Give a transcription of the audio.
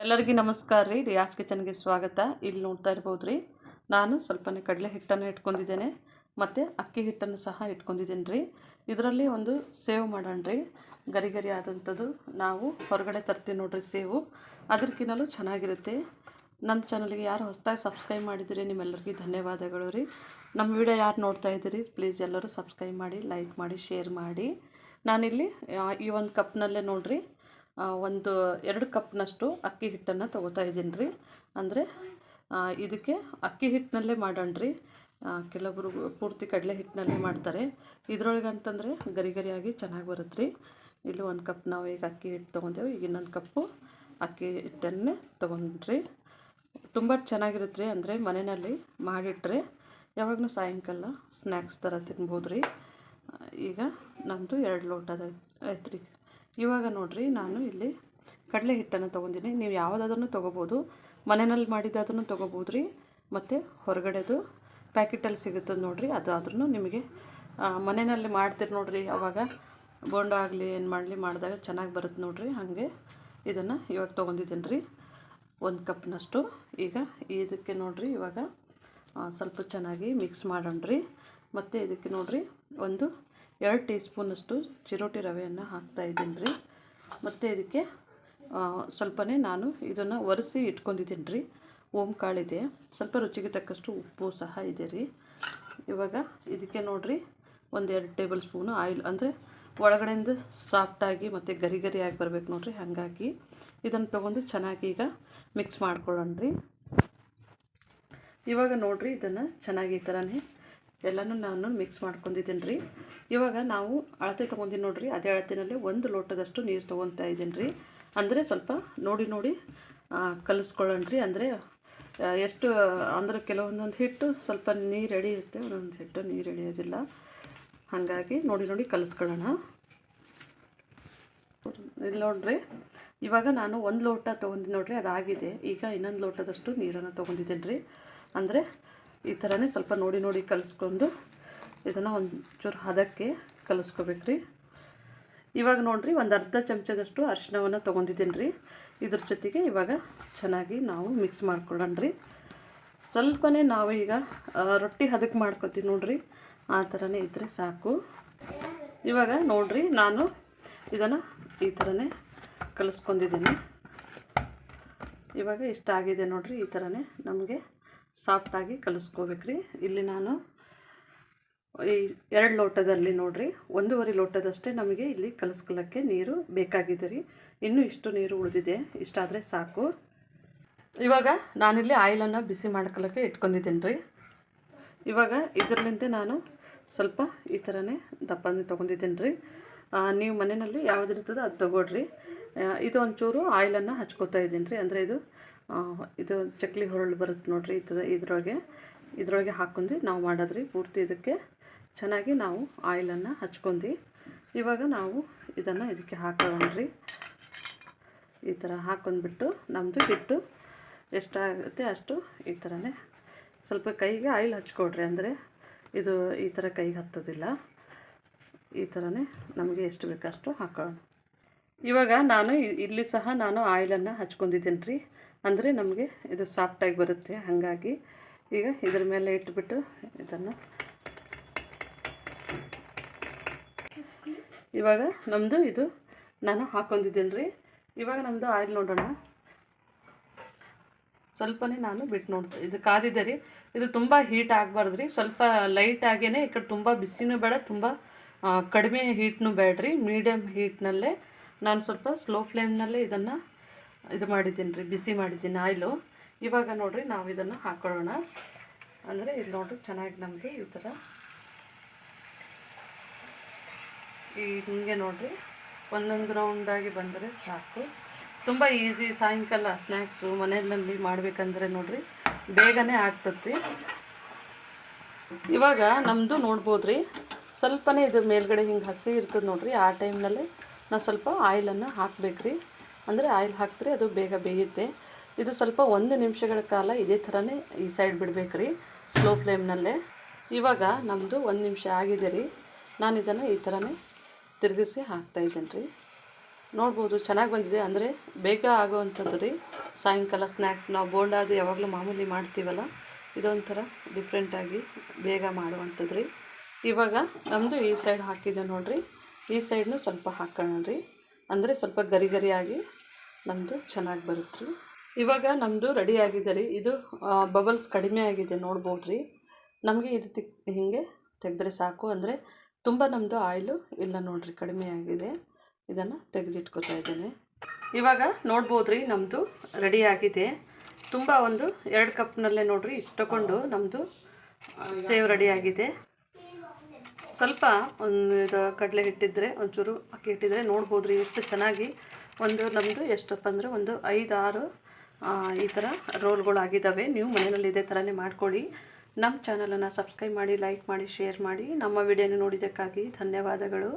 ಎಲ್ಲರಿಗೂ ನಮಸ್ಕಾರ ರೀ. ರಿಯಾಸ್ ಕಿಚನ್ಗೆ ಸ್ವಾಗತ. ಇಲ್ಲಿ ನೋಡ್ತಾ ಇರ್ಬೋದು ರೀ. ನಾನು ಸ್ವಲ್ಪನೇ ಕಡಲೆ ಹಿಟ್ಟನ್ನು ಇಟ್ಕೊಂಡಿದ್ದೇನೆ. ಮತ್ತು ಅಕ್ಕಿ ಹಿಟ್ಟನ್ನು ಸಹ ಇಟ್ಕೊಂಡಿದ್ದೀನಿ ರೀ. ಇದರಲ್ಲಿ ಒಂದು ಸೇವ್ ಮಾಡೋಣ ರೀ. ಗರಿ ಗರಿ ಆದಂಥದ್ದು ನಾವು ಹೊರಗಡೆ ತರ್ತೀವಿ ನೋಡ್ರಿ ಸೇವು. ಅದಕ್ಕಿನ್ನಲೂ ಚೆನ್ನಾಗಿರುತ್ತೆ. ನಮ್ಮ ಚಾನಲ್ಗೆ ಯಾರು ಹೊಸದಾಗಿ ಸಬ್ಸ್ಕ್ರೈಬ್ ಮಾಡಿದ್ದೀರಿ ನಿಮ್ಮೆಲ್ಲರಿಗೂ ಧನ್ಯವಾದಗಳು ರೀ. ನಮ್ಮ ವಿಡಿಯೋ ಯಾರು ನೋಡ್ತಾ ಇದ್ದೀರಿ ಪ್ಲೀಸ್ ಎಲ್ಲರೂ ಸಬ್ಸ್ಕ್ರೈಬ್ ಮಾಡಿ, ಲೈಕ್ ಮಾಡಿ, ಶೇರ್ ಮಾಡಿ. ನಾನಿಲ್ಲಿ ಈ ಒಂದು ಕಪ್ನಲ್ಲೇ ನೋಡಿರಿ. ಒಂದು ಎರಡು ಕಪ್ನಷ್ಟು ಅಕ್ಕಿ ಹಿಟ್ಟನ್ನು ತೊಗೋತಾ ಇದ್ದೀನಿ ರೀ. ಅಂದರೆ ಇದಕ್ಕೆ ಅಕ್ಕಿ ಹಿಟ್ಟಿನಲ್ಲೇ ಮಾಡೋಣ ರೀ ಕೆಲವೊಬ್ಬರು ಪೂರ್ತಿ ಕಡಲೆ ಹಿಟ್ಟಿನಲ್ಲೇ ಮಾಡ್ತಾರೆ. ಇದ್ರೊಳಗೆ ಅಂತಂದರೆ ಗರಿ ಗರಿಯಾಗಿ ಚೆನ್ನಾಗಿ ಬರುತ್ತೆ ರೀ. ಇಲ್ಲಿ ಒಂದು ಕಪ್ ನಾವು ಈಗ ಅಕ್ಕಿ ಹಿಟ್ಟು ತೊಗೊಂಡೆವು, ಈಗ ಇನ್ನೊಂದು ಕಪ್ಪು ಅಕ್ಕಿ ಹಿಟ್ಟನ್ನೇ ತೊಗೊಂಡ್ರಿ. ತುಂಬ ಚೆನ್ನಾಗಿರುತ್ತೆ ರೀ, ಅಂದರೆ ಮನೆಯಲ್ಲಿ ಮಾಡಿಟ್ರೆ ಯಾವಾಗಲೂ ಸಾಯಂಕಾಲ ಸ್ನ್ಯಾಕ್ಸ್ ಥರ ತಿನ್ಬೋದು ರೀ ಈಗ ನಮ್ಮದು ಎರಡು ಲೋಟದ ಐತ್ರಿ ಇವಾಗ ನೋಡಿರಿ ನಾನು ಇಲ್ಲಿ ಕಡಲೆ ಹಿಟ್ಟನ್ನು ತೊಗೊಂಡಿನಿ. ನೀವು ಯಾವುದಾದ್ರೂ ತೊಗೋಬೋದು. ಮನೆಯಲ್ಲಿ ಮಾಡಿದ್ದಾದ್ರೂ ತೊಗೋಬೋದು ರೀ ಮತ್ತು ಹೊರಗಡೆದು ಪ್ಯಾಕೆಟಲ್ಲಿ ಸಿಗುತ್ತೆ ನೋಡಿರಿ. ಅದಾದ್ರೂ ನಿಮಗೆ ಮನೆಯಲ್ಲಿ ಮಾಡ್ತೀರಿ ನೋಡಿರಿ. ಅವಾಗ ಬೋಂಡ ಆಗಲಿ, ಏನು ಮಾಡಲಿ, ಮಾಡಿದಾಗ ಚೆನ್ನಾಗಿ ಬರುತ್ತೆ ನೋಡಿರಿ. ಹಾಗೆ ಇದನ್ನು ಇವಾಗ ತೊಗೊಂಡಿದ್ದೀನಿ ರೀ ಒಂದು ಕಪ್ನಷ್ಟು. ಈಗ ಇದಕ್ಕೆ ನೋಡಿರಿ, ಇವಾಗ ಸ್ವಲ್ಪ ಚೆನ್ನಾಗಿ ಮಿಕ್ಸ್ ಮಾಡೋಣ ರೀ ಮತ್ತು ಇದಕ್ಕೆ ನೋಡಿರಿ, ಒಂದು ಎರಡು ಟೀ ಸ್ಪೂನಷ್ಟು ಚಿರೋಟಿ ರವೆಯನ್ನು ಹಾಕ್ತಾಯಿದ್ದೀನಿ ರೀ. ಮತ್ತು ಇದಕ್ಕೆ ಸ್ವಲ್ಪನೇ ನಾನು ಇದನ್ನು ಒರೆಸಿ ಇಟ್ಕೊಂಡಿದ್ದೀನಿ ರೀ. ಓಮ್ ಕಾಳಿದೆ. ಸ್ವಲ್ಪ ರುಚಿಗೆ ತಕ್ಕಷ್ಟು ಉಪ್ಪು ಸಹ ಇದೆ ರೀ. ಇವಾಗ ಇದಕ್ಕೆ ನೋಡಿರಿ ಒಂದು ಎರಡು ಟೇಬಲ್ ಸ್ಪೂನು ಆಯಿಲ್, ಅಂದರೆ ಒಳಗಡೆಯಿಂದ ಸಾಫ್ಟಾಗಿ ಮತ್ತು ಗರಿ ಗರಿಯಾಗಿ ಬರಬೇಕು ನೋಡಿರಿ ಹಾಗಾಗಿ. ಇದನ್ನು ತೊಗೊಂಡು ಚೆನ್ನಾಗಿ ಈಗ ಮಿಕ್ಸ್ ಮಾಡ್ಕೊಳ್ಳೋಣ ರೀ. ಇವಾಗ ನೋಡಿರಿ ಇದನ್ನು ಚೆನ್ನಾಗಿ ಈ ಥರನೇ ಎಲ್ಲನೂ ನಾನು ಮಿಕ್ಸ್ ಮಾಡ್ಕೊಂಡಿದ್ದೀನಿ ರೀ. ಇವಾಗ ನಾವು ಅಳತೆ ತೊಗೊಂಡಿನಿ ನೋಡಿರಿ, ಅದೇ ಅಳತೆನಲ್ಲಿ ಒಂದು ಲೋಟದಷ್ಟು ನೀರು ತೊಗೊತಾ ಇದ್ದೀನಿ ರೀ. ಅಂದರೆ ಸ್ವಲ್ಪ ನೋಡಿ ನೋಡಿ ಕಲಿಸ್ಕೊಳ್ಳೋಣ ರೀ. ಅಂದರೆ ಎಷ್ಟು, ಅಂದರೆ ಕೆಲವೊಂದೊಂದು ಹಿಟ್ಟು ಸ್ವಲ್ಪ ನೀರು ಎಳೆಯುತ್ತೆ ಇರುತ್ತೆ, ಒಂದೊಂದು ಹಿಟ್ಟು ನೀರು ಎಳೆಯೋದಿಲ್ಲ. ಹಾಗಾಗಿ ನೋಡಿ ನೋಡಿ ಕಲಿಸ್ಕೊಳ್ಳೋಣ. ಇಲ್ಲಿ ನೋಡಿರಿ, ಇವಾಗ ನಾನು ಒಂದು ಲೋಟ ತೊಗೊಂಡಿದ್ದೀನಿ ನೋಡಿರಿ, ಅದಾಗಿದೆ. ಈಗ ಇನ್ನೊಂದು ಲೋಟದಷ್ಟು ನೀರನ್ನು ತೊಗೊಂಡಿದ್ದೀನಿ ರೀ. ಅಂದರೆ ಈ ಥರನೇ ಸ್ವಲ್ಪ ನೋಡಿ ನೋಡಿ ಕಲಿಸ್ಕೊಂಡು ಇದನ್ನು ಒಂಚೂರು ಚೂರು ಹದಕ್ಕೆ ಕಲಿಸ್ಕೋಬೇಕು ರೀ ಇವಾಗ ನೋಡಿರಿ, ಒಂದು ಅರ್ಧ ಚಮಚದಷ್ಟು ಅರಿಶಿನವನ್ನು ತೊಗೊಂಡಿದ್ದೀನಿ ರೀ ಇದ್ರ ಜೊತೆಗೆ ಇವಾಗ ಚೆನ್ನಾಗಿ ನಾವು ಮಿಕ್ಸ್ ಮಾಡ್ಕೊಳ್ಳೋಣ ರೀ ಸ್ವಲ್ಪನೇ ನಾವು ಈಗ ರೊಟ್ಟಿ ಹದಕ್ಕೆ ಮಾಡ್ಕೊತೀವಿ ನೋಡಿರಿ. ಆ ಥರನೇ ಇದ್ದರೆ ಸಾಕು. ಇವಾಗ ನೋಡಿರಿ, ನಾನು ಇದನ್ನು ಈ ಥರನೇ ಕಲಿಸ್ಕೊಂಡಿದ್ದೀನಿ. ಇವಾಗ ಇಷ್ಟ ಆಗಿದೆ ನೋಡಿರಿ, ಈ ಥರನೇ ನಮಗೆ ಸಾಫ್ಟಾಗಿ ಕಲಿಸ್ಕೋಬೇಕ್ರಿ. ಇಲ್ಲಿ ನಾನು ಈ ಎರಡು ಲೋಟದಲ್ಲಿ ನೋಡ್ರಿ, ಒಂದೂವರೆ ಲೋಟದಷ್ಟೇ ನಮಗೆ ಇಲ್ಲಿ ಕಲಿಸ್ಕೊಳ್ಳೋಕ್ಕೆ ನೀರು ಬೇಕಾಗಿದೆ ರೀ. ಇನ್ನೂ ಇಷ್ಟು ನೀರು ಉಳಿದಿದೆ, ಇಷ್ಟಾದರೆ ಸಾಕು. ಇವಾಗ ನಾನಿಲ್ಲಿ ಆಯಿಲನ್ನು ಬಿಸಿ ಮಾಡ್ಕೊಳ್ಳೋಕ್ಕೆ ಇಟ್ಕೊಂಡಿದ್ದೀನಿ ರೀ. ಇವಾಗ ಇದರಲ್ಲಿಂದ ನಾನು ಸ್ವಲ್ಪ ಈ ಥರನೇ ದಪ್ಪನೇ ತೊಗೊಂಡಿದ್ದೀನಿ ರೀ. ನೀವು ಮನೆಯಲ್ಲಿ ಯಾವ್ದು ಅದು ತೊಗೊಳ್ರಿ. ಇದು ಒಂಚೂರು ಆಯಿಲನ್ನು ಹಚ್ಕೋತಾ ಇದ್ದೀನಿ ರೀ. ಅಂದರೆ ಇದು ಇದು ಚಕ್ಲಿ ಹೊರಳು ಬರುತ್ತೆ ನೋಡ್ರಿ ಇದು ಇದ್ರೊಳಗೆ. ಇದ್ರೊಳಗೆ ಹಾಕ್ಕೊಂಡು ನಾವು ಮಾಡೋದ್ರಿ. ಪೂರ್ತಿ ಇದಕ್ಕೆ ಚೆನ್ನಾಗಿ ನಾವು ಆಯಿಲನ್ನು ಹಚ್ಕೊಂಡು. ಇವಾಗ ನಾವು ಇದನ್ನು ಇದಕ್ಕೆ ಹಾಕೊಳ್ಳೋಣ ಈ ಥರ ಹಾಕೊಂಡ್ಬಿಟ್ಟು ನಮ್ಮದು ಹಿಟ್ಟು ಎಷ್ಟಾಗುತ್ತೆ ಅಷ್ಟು ಈ ಥರನೇ ಸ್ವಲ್ಪ ಕೈಗೆ ಆಯಿಲ್ ಹಚ್ಕೊಡ್ರಿ ಅಂದರೆ ಇದು ಈ ಥರ ಕೈಗೆ ಹತ್ತೋದಿಲ್ಲ. ಈ ಥರನೇ ನಮಗೆ ಎಷ್ಟು ಬೇಕಷ್ಟು ಹಾಕೊಳ್ಳೋಣ ಇವಾಗ ನಾನು ಇಲ್ಲಿ ಸಹ ನಾನು ಆಯಿಲನ್ನು ಹಚ್ಕೊಂಡಿದ್ದೀನಿ ರೀ ಅಂದರೆ ನಮಗೆ ಇದು ಸಾಫ್ಟಾಗಿ ಬರುತ್ತೆ, ಹಾಗಾಗಿ ಈಗ ಇದ್ರ ಮೇಲೆ ಇಟ್ಬಿಟ್ಟು ಇದನ್ನು. ಇವಾಗ ನಮ್ಮದು ಇದು ನಾನು ಹಾಕೊಂಡಿದ್ದೀನಿ ರೀ ಇವಾಗ ನಮ್ಮದು ಆಯಿಲ್ ನೋಡೋಣ. ಸ್ವಲ್ಪನೇ ನಾನು ಬಿಟ್ಟು ನೋಡ್ತೀನಿ ಇದು ಕಾದಿದೆ ರೀ. ಇದು ತುಂಬ ಹೀಟ್ ಆಗಬಾರ್ದು ರೀ ಸ್ವಲ್ಪ ಲೈಟ್ ಆಗೇ ಈ ಕಡೆ ತುಂಬ ಬಿಸಿನೂ ಬೇಡ, ತುಂಬ ಕಡಿಮೆ ಹೀಟ್ನೂ ಬೇಡ್ರಿ. ಮೀಡಿಯಮ್ ಹೀಟ್ನಲ್ಲೇ ನಾನು ಸ್ವಲ್ಪ ಸ್ಲೋ ಫ್ಲೇಮ್ನಲ್ಲೇ ಇದನ್ನು ಇದು ಮಾಡಿದ್ದೀನಿ ರೀ ಬಿಸಿ ಮಾಡಿದ್ದೀನಿ, ಆಯಿಲು. ಇವಾಗ ನೋಡಿರಿ ನಾವು ಇದನ್ನು ಹಾಕೊಳ್ಳೋಣ. ಅಂದರೆ ಇಲ್ಲಿ ನೋಡಿರಿ ಚೆನ್ನಾಗಿ ನಮಗೆ ಈ ಥರ ಈ ಹಿಂಗೆ ನೋಡಿರಿ, ಒಂದೊಂದು ರೌಂಡಾಗಿ ಬಂದರೆ ಸಾಕು. ತುಂಬ ಈಸಿ ಸಾಯಂಕಾಲ ಸ್ನ್ಯಾಕ್ಸು ಮನೆಯಲ್ಲಿ ಮಾಡಬೇಕಂದ್ರೆ ನೋಡಿರಿ, ಬೇಗನೆ ಆಗ್ತತಿ. ಇವಾಗ ನಮ್ಮದು ನೋಡ್ಬೋದು ರೀ ಸ್ವಲ್ಪನೇ ಇದು ಮೇಲ್ಗಡೆ ಹಿಂಗೆ ಹಸಿ ಇರ್ತದೆ ನೋಡಿರಿ, ಆ ಟೈಮ್ನಲ್ಲಿ ನಾವು ಸ್ವಲ್ಪ ಆಯಿಲನ್ನು ಹಾಕ್ಬೇಕ್ರಿ. ಅಂದರೆ ಆಯಿಲ್ ಹಾಕಿದ್ರೆ ಅದು ಬೇಗ ಬೇಯುತ್ತೆ. ಇದು ಸ್ವಲ್ಪ ಒಂದು ನಿಮಿಷಗಳ ಕಾಲ ಇದೇ ಥರನೇ ಈ ಸೈಡ್ ಬಿಡಬೇಕ್ರಿ ಸ್ಲೋ ಫ್ಲೇಮ್ನಲ್ಲೇ ಇವಾಗ ನಮ್ಮದು ಒಂದು ನಿಮಿಷ ಆಗಿದೆ ರೀ. ನಾನು ಇದನ್ನು ಈ ಥರನೇ ತಿರುಗಿಸಿ ಹಾಕ್ತಾಯಿದ್ದೇನೆ ರೀ. ನೋಡ್ಬೋದು ಚೆನ್ನಾಗಿ ಬಂದಿದೆ, ಅಂದರೆ ಬೇಗ ಆಗೋವಂಥದ್ದು ರೀ. ಸಾಯಂಕಾಲ ಸ್ನ್ಯಾಕ್ಸ್ ನಾವು ಬೋಂಡ ಅದು ಯಾವಾಗಲೂ ಮಾಮೂಲಿ ಮಾಡ್ತೀವಲ್ಲ, ಇದೊಂಥರ ಡಿಫ್ರೆಂಟಾಗಿ ಬೇಗ ಮಾಡುವಂಥದ್ದು ರೀ. ಇವಾಗ ನಮ್ಮದು ಈ ಸೈಡ್ ಹಾಕಿದೆ ನೋಡಿರಿ. ಈ ಸೈಡ್ನು ಸ್ವಲ್ಪ ಹಾಕೋಣ ರೀ. ಅಂದರೆ ಸ್ವಲ್ಪ ಗರಿ ಗರಿಯಾಗಿ ನಮ್ಮದು ಚೆನ್ನಾಗಿ ಬರುತ್ತೆ ರೀ. ಇವಾಗ ನಮ್ಮದು ರೆಡಿ ಆಗಿದೆ ರೀ. ಇದು ಬಬಲ್ಸ್ ಕಡಿಮೆ ಆಗಿದೆ ನೋಡ್ಬೋದು ರೀ. ನಮಗೆ ಇದು ತಿಕ್ ಹೀಗೆ ತೆಗೆದ್ರೆ ಸಾಕು. ಅಂದರೆ ತುಂಬ ನಮ್ಮದು ಆಯಿಲು ಇಲ್ಲ ನೋಡಿರಿ, ಕಡಿಮೆ ಆಗಿದೆ. ಇದನ್ನು ತೆಗೆದಿಟ್ಕೊತಾ ಇದ್ದೇನೆ. ಇವಾಗ ನೋಡ್ಬೋದು ರೀ ನಮ್ಮದು ರೆಡಿ ಆಗಿದೆ. ತುಂಬ ಒಂದು ಎರಡು ಕಪ್ನಲ್ಲೇ ನೋಡ್ರಿ ಇಷ್ಟು ತಗೊಂಡು ನಮ್ಮದು ಸೇವ್ ರೆಡಿ ಆಗಿದೆ. ಸ್ವಲ್ಪ ಒಂದು ಇದು ಕಡಲೆ ಹಿಟ್ಟಿದ್ರೆ, ಒಂಚೂರು ಅಕ್ಕಿ ಹಿಟ್ಟಿದ್ರೆ ನೋಡ್ಬೋದು ರೀ ಎಷ್ಟು ಚೆನ್ನಾಗಿ ಒಂದು ನಮ್ಮದು ಎಷ್ಟಪ್ಪ ಅಂದರೆ ಒಂದು ಐದು, ಆರು ಈ ಥರ ರೋಲ್ಗಳಾಗಿದ್ದಾವೆ ನೀವು ಮನೆಯಲ್ಲಿ ಇದೇ ಥರನೇ ಮಾಡ್ಕೊಳ್ಳಿ. ನಮ್ಮ ಚಾನಲನ್ನು ಸಬ್ಸ್ಕ್ರೈಬ್ ಮಾಡಿ, ಲೈಕ್ ಮಾಡಿ, ಶೇರ್ ಮಾಡಿ. ನಮ್ಮ ವಿಡಿಯೋನ ನೋಡಿದ್ದಕ್ಕಾಗಿ ಧನ್ಯವಾದಗಳು.